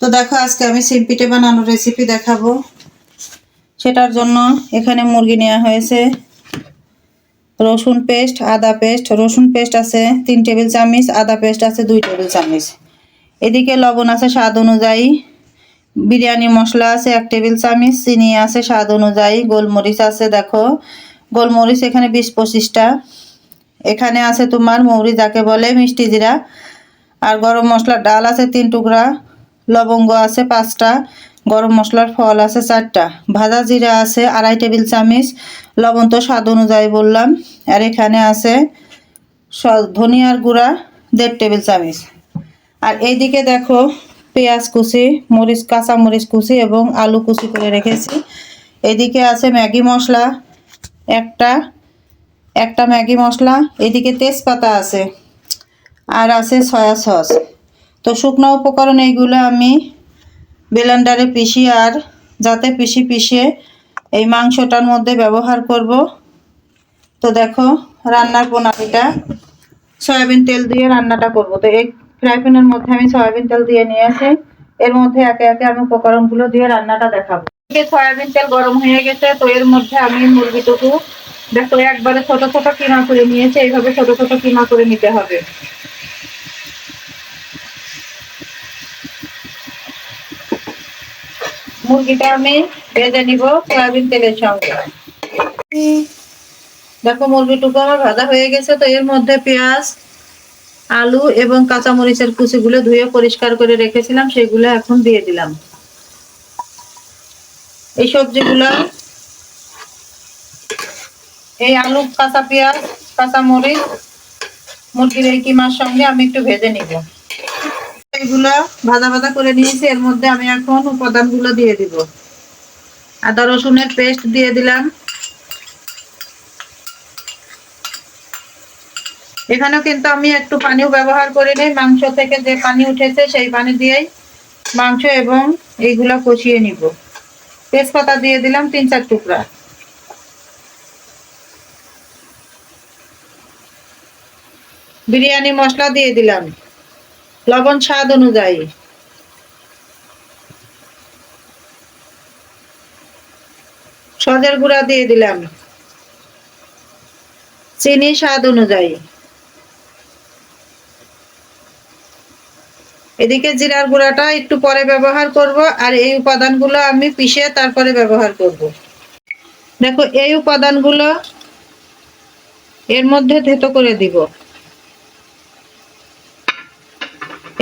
তো দেখো, আজকে আমি সিম্পিটে বানানোর রেসিপি দেখাবো। সেটার জন্য এখানে মুরগি নেওয়া হয়েছে। রসুন পেস্ট, আদা পেস্ট, রসুন পেস্ট আছে তিন টেবিল চামচ, আদা পেস্ট আছে দুই টেবিল চামচ। এদিকে লবণ আছে স্বাদ অনুযায়ী। বিরিয়ানি মশলা আছে এক টেবিল চামচ, চিনি আছে স্বাদ অনুযায়ী। গোলমরিচ আছে, দেখো। গোলমরিচ এখানে বিশ পঁচিশটা। এখানে আছে তোমার মৌরি, যাকে বলে মিষ্টি জিরা। আর গরম মশলার ডাল আছে তিন টুকরা। লবঙ্গ আছে পাঁচটা, গরম মশলার ফল আছে চারটা, ভাজা জিরা আছে আড়াই টেবিল চামচ, লবণ তো স্বাদ অনুযায়ী বললাম। আর এখানে আছে ধনিয়ার গুঁড়া দেড় টেবিল চামচ। আর এইদিকে দেখো পেঁয়াজ কুচি, মরিচ, কাঁচা মরিচ কুচি এবং আলু কুচি করে রেখেছি। এদিকে আছে ম্যাগি মশলা, একটা একটা ম্যাগি মশলা এদিকে তেজপাতা আছে, আর আছে সয়া সস। তো শুকনো উপকরণ এইগুলো আমি ব্লেন্ডারে পিষি আর যাতে পিষি পিষে এই মাংসটার মধ্যে ব্যবহার করব। তো দেখো, রান্নার প্রণালীটা, সয়াবিন তেল দিয়ে রান্নাটা করব। তো এই ফ্রাই প্যানের মধ্যে আমি সয়াবিন তেল দিয়ে নিয়েছি। এর মধ্যে একে একে আমি উপকরণগুলো দিয়ে রান্নাটা দেখাবো। সয়াবিন তেল গরম হয়ে গেছে, তো এর মধ্যে আমি মুরগিটুকু, দেখো একবারে ছোট ছোট কিমা করে নিয়েছে। এইভাবে ছোট ছোট কিমা করে নিতে হবে। মুরগিটা আমি ভেজে নিব সয়াবিন তেলের সঙ্গে। দেখো মুরগিটুকু আমার ভাজা হয়ে গেছে, তো এর মধ্যে পেঁয়াজ, আলু এবং কাঁচামরিচের কুচিগুলো ধুয়ে পরিষ্কার করে রেখেছিলাম, সেগুলো এখন দিয়ে দিলাম। এই সবজিগুলো, এই আলু, কাঁচা পেঁয়াজ কাঁচা মরিচ মুরগির এই কিমার সঙ্গে আমি একটু ভেজে নিব। এইগুলো ভাজা ভাজা করে নিয়েছি, এর মধ্যে আমি এখন উপাদানগুলো দিয়ে দিব। আদা, রসুনের পেস্ট দিয়ে দিলাম। এখানেও কিন্তু আমি একটু পানিও ব্যবহার করে নিই, মাংস থেকে যে পানি উঠেছে সেই পানি দিয়েই মাংস এবং এইগুলা কষিয়ে নিব। তেজপাতা দিয়ে দিলাম তিন চার টুকরা। বিরিয়ানি মশলা দিয়ে দিলাম। লবণ স্বাদ অনুযায়ী। সজের গুঁড়া দিয়ে দিলাম। চিনি স্বাদ অনুযায়ী। এদিকে জিরার গুঁড়াটা একটু পরে ব্যবহার করব আর এই উপাদানগুলো আমি পিষে তারপরে ব্যবহার করব। দেখো, এই উপাদানগুলো এর মধ্যে থেতো করে দিব।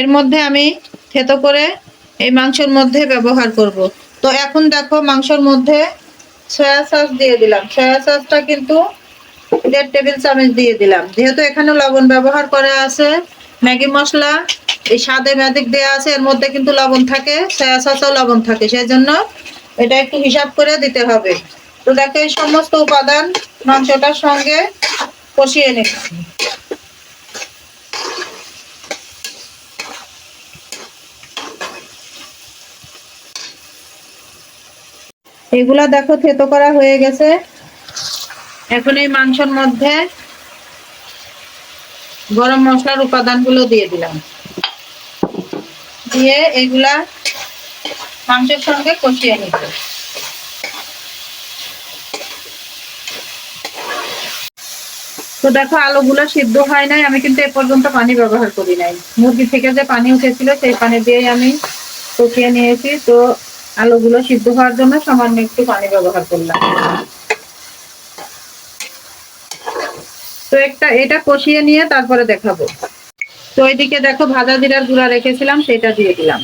এর মধ্যে আমি থেতো করে এই মাংসের মধ্যে ব্যবহার করব। তো এখন দেখো মাংসের মধ্যে সয়া সস দিয়ে দিলাম। সয়া সসটা কিন্তু দেড় টেবিল চামচ দিয়ে দিলাম। যেহেতু এখানে লবণ ব্যবহার করা আছে, ম্যাগি মশলা, এই স্বাদে ম্যাজিক দেওয়া আছে, এর মধ্যে কিন্তু লবণ থাকে, সয়া সসও লবণ থাকে। সেই জন্য এটা একটু হিসাব করে দিতে হবে। তো দেখো এই সমস্ত উপাদান মাংসটার সঙ্গে কষিয়ে নিচ্ছি এগুলা দেখো থেতো করা হয়ে গেছে। এখন এই মাংসের মধ্যে গরম মশলার উপাদানগুলো দিয়ে দিলাম। দিয়ে এগুলা মাংসের সঙ্গে কষিয়ে নিব। তো দেখো আলুগুলো সিদ্ধ হয় নাই, আমি কিন্তু এ পর্যন্ত পানি ব্যবহার করি নাই। মুরগি থেকে যে পানি উঠেছিল সেই পানি দিয়েই আমি কষিয়ে নিয়েছি। তো আলুগুলো সিদ্ধ হওয়ার জন্য সামান্য একটু পানি ব্যবহার করলাম। তো একটা এটা কষিয়ে নিয়ে তারপরে দেখাবো। তো এইদিকে দেখো ভাজা জিরার গুঁড়া রেখেছিলাম, সেটা দিয়ে দিলাম।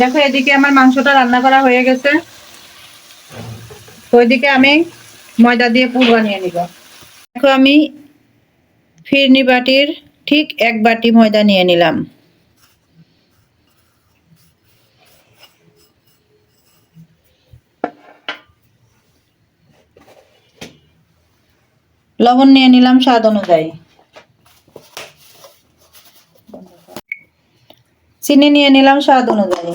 দেখো, এদিকে আমার মাংসটা রান্না করা হয়ে গেছে। তো ওইদিকে আমি ময়দা দিয়ে পুর বানিয়ে নিব। দেখো, আমি ফিরনি বাটির ঠিক এক বাটি ময়দা নিয়ে নিলাম। লবণ নিয়ে নিলাম স্বাদ অনুযায়ী। চিনি নিয়ে নিলাম, স্বাদ অনুযায়ী।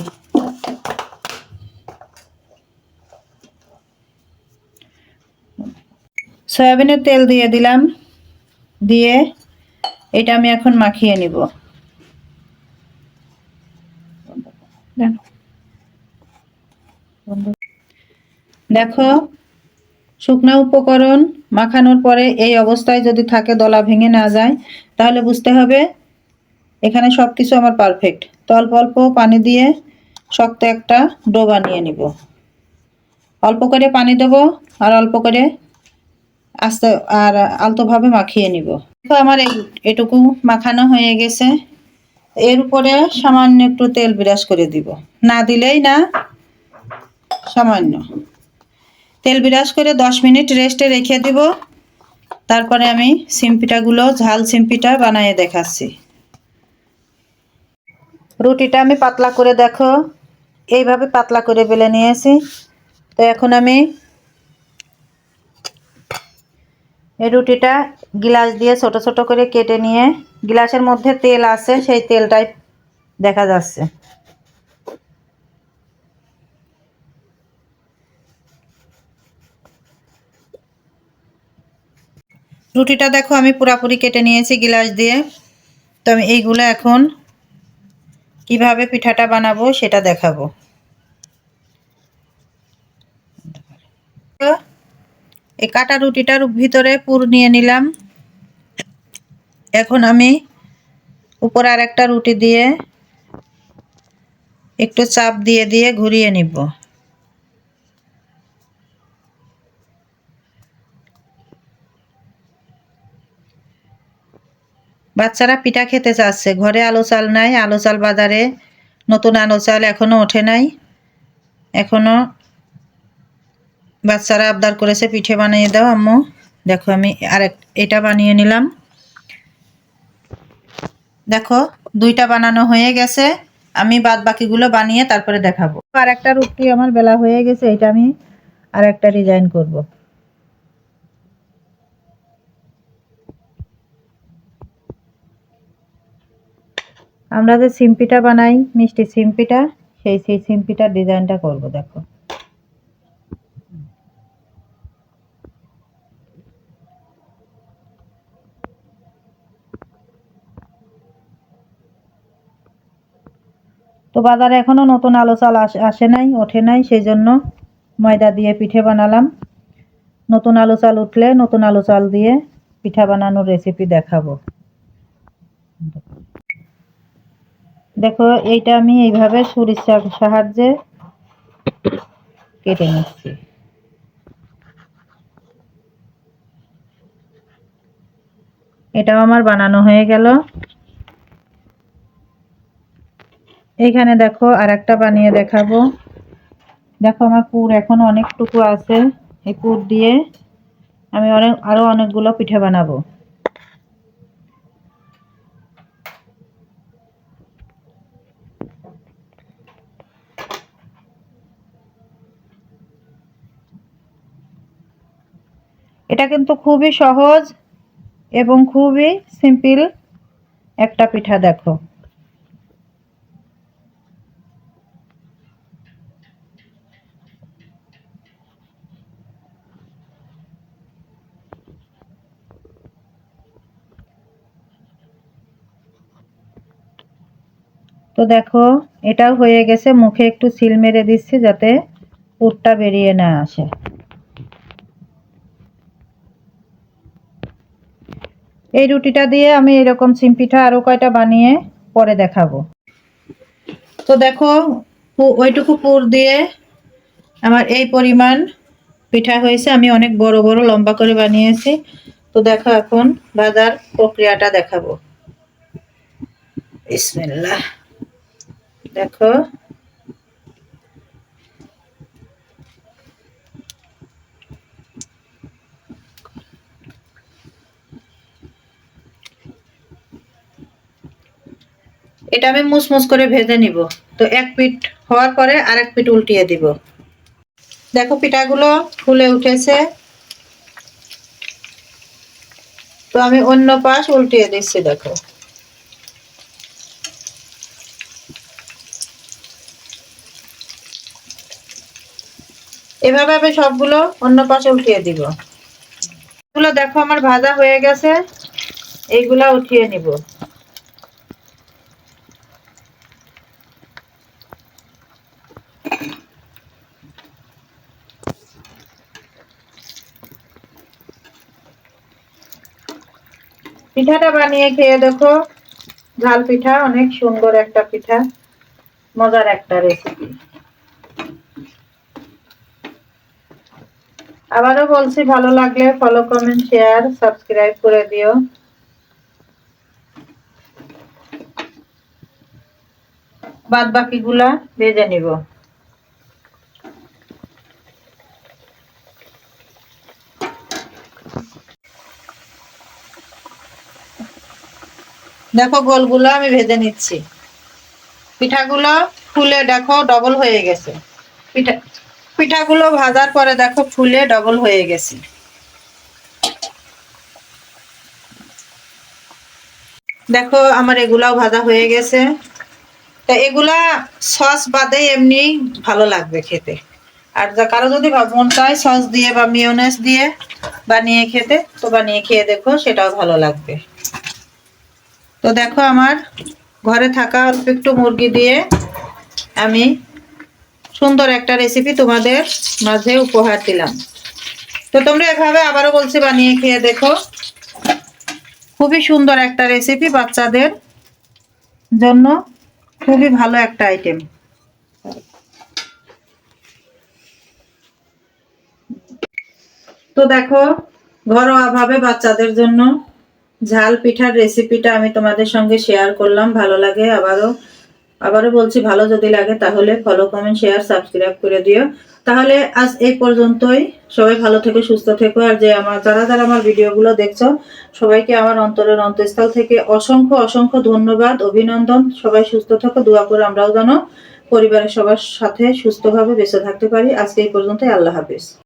সয়াবিনের তেল দিয়ে দিলাম, দিয়ে এটা আমি এখন মাখিয়ে নিব। দেখো, শুকনো উপকরণ মাখানোর পরে এই অবস্থায় যদি থাকে, দলা ভেঙে না যায়, তাহলে বুঝতে হবে এখানে সব কিছু আমার পারফেক্ট অল্প অল্প পানি দিয়ে শক্ত একটা ডো বানিয়ে নিব। অল্প করে পানি দেবো আর অল্প করে আস্তে আর আলতোভাবে মাখিয়ে নিব। দেখো আমার এই এটুকু মাখানো হয়ে গেছে। এর উপরে সামান্য একটু তেল বিরাজ করে দিব। না দিলেই না সামান্য। তেল বিরাজ করে দশ মিনিট রেস্টে রেখে দিব। তারপরে আমি সিম্পিটাগুলো ঝাল সিম্পিটা বানিয়ে দেখাচ্ছি। রুটিটা আমি পাতলা করে দেখো। এইভাবে পাতলা করে বেলে নিয়েছি। তো এখন আমি এই রুটিটা গিলাস দিয়ে ছোট ছোট করে কেটে নিয়ে, গিলাসের মধ্যে তেল আছে, সেই তেলটাই দেখা যাচ্ছে। রুটিটা দেখো আমি পুরাপুরি কেটে নিয়েছি গিলাস দিয়ে। তো আমি এইগুলো এখন কীভাবে পিঠাটা বানাবো সেটা দেখাবো। এই কাটা রুটিটার ভিতরে পুর নিয়ে নিলাম। এখন আমি উপর আর একটা রুটি দিয়ে একটু চাপ দিয়ে দিয়ে ঘুরিয়ে নিব। বাচ্চারা পিঠা খেতে চাচ্ছে ঘরে আলো চাল নাই, আলো চাল বাজারে নতুন আলো চাল এখনও ওঠে নাই। এখনও বাচ্চারা আবদার করেছে, পিঠে বানিয়ে দাও আম্মু। দেখো আমি আরেক, এটা বানিয়ে নিলাম। দেখো, দুইটা বানানো হয়ে গেছে। আমি বাদ বাকিগুলো বানিয়ে তারপরে দেখাবো। আর একটা রুটি আমার বেলা হয়ে গেছে, এটা আমি আর একটা ডিজাইন করব। আমরা যে সিম্পিটা বানাই, মিষ্টি সিম্পিটা, সেই সেই সিম্পিটার ডিজাইনটা করব, দেখো। তো বাজারে এখনও নতুন আলো চাল আস- নাই, ওঠে নাই, সেই জন্য ময়দা দিয়ে পিঠে বানালাম। নতুন আলো চাল উঠলে নতুন আলো চাল দিয়ে পিঠা বানানোর রেসিপি দেখাবো। দেখো, এইটা আমি এইভাবে সরিষার সাহায্যে কেটে নিচ্ছি। এটাও আমার বানানো হয়ে গেল। এইখানে দেখো আর একটা বানিয়ে দেখাবো। দেখো, আমার পুর এখনও অনেকটুকু আছে। এই পুর দিয়ে আমি অনেক আরও অনেকগুলো পিঠে বানাবো। এটা কিন্তু খুবই সহজ এবং খুবই সিম্পল একটা পিঠা, দেখো। তো দেখো, এটাও হয়ে গেছে। মুখে একটু সিল মেরে দিচ্ছি যাতে পুরটা বেরিয়ে না আসে। এই রুটিটা দিয়ে আমি এরকম সিম পিঠা আরও কয়টা বানিয়ে পরে দেখাবো। তো দেখো ওইটুকু পুর দিয়ে আমার এই পরিমাণ পিঠা হয়েছে। আমি অনেক বড় বড় লম্বা করে বানিয়েছি। তো দেখো এখন বাজার প্রক্রিয়াটা দেখাবো। বিসমিল্লাহ। দেখো এটা আমি মুসমুস করে ভেজে নিব। তো এক পিঠ হওয়ার পরে আর এক পিঠ উল্টিয়ে দিব। দেখো পিঠাগুলো ফুলে উঠেছে। তো আমি অন্য পাশ উল্টিয়ে দিচ্ছি, দেখো। এভাবে আমি সবগুলো অন্য পাশে উল্টিয়ে দিব। এগুলো দেখো আমার ভাজা হয়ে গেছে। এইগুলা উঠিয়ে নিব। পিঠাটা বানিয়ে খেয়ে দেখো। ঝাল পিঠা, অনেক সুন্দর একটা পিঠা। মজার একটা রেসিপি আবারও বলছি, ভালো লাগলে ফলো কমেন্ট শেয়ার সাবস্ক্রাইব করে দিও। বাদ বাকিগুলা ভেজে নিব। দেখো গোলগুলো আমি ভেজে নিচ্ছি। পিঠাগুলো ফুলে দেখো ডবল হয়ে গেছে। পিঠা, পিঠাগুলো ভাজার পরে দেখো ফুলে ডবল হয়ে গেছে। দেখো আমার এগুলাও ভাজা হয়ে গেছে। তা এগুলা সস বাদে এমনি ভালো লাগবে খেতে। আর যা, কারও যদি মন চায় সস দিয়ে বা মিওনেস দিয়ে বানিয়ে খেতে, তো বানিয়ে খেয়ে দেখো সেটাও ভালো লাগবে। তো দেখো আমার ঘরে থাকা অল্প একটু মুরগি দিয়ে আমি সুন্দর একটা রেসিপি তোমাদের মাঝে উপহার দিলাম। তো তোমরা এভাবে আবারও বলছি বানিয়ে খেয়ে দেখো। খুবই সুন্দর একটা রেসিপি বাচ্চাদের জন্য, খুবই ভালো একটা আইটেম তো দেখো, ঘরোয়াভাবে বাচ্চাদের জন্য ঝাল পিঠার রেসিপিটা আমি তোমাদের সঙ্গে শেয়ার করলাম, ভালো লাগে আবারও। আবারও বলছি, ভালো যদি লাগে তাহলে ফলো কমেন্ট শেয়ার সাবস্ক্রাইব করে দিও। তাহলে আজ এই পর্যন্তই। সবাই ভালো থেকো, সুস্থ থেকো। আর যে আমার, যারা যারা আমার ভিডিওগুলো দেখছ, সবাইকে আমার অন্তরের অন্তঃস্থল থেকে অসংখ্য অসংখ্য ধন্যবাদ, অভিনন্দন। সবাই সুস্থ থাকো, দোয়া করে আমরাও যেন পরিবারের সবার সাথে সুস্থভাবে বেঁচে থাকতে পারি। আজকে এই পর্যন্তই, আল্লাহ হাফিজ।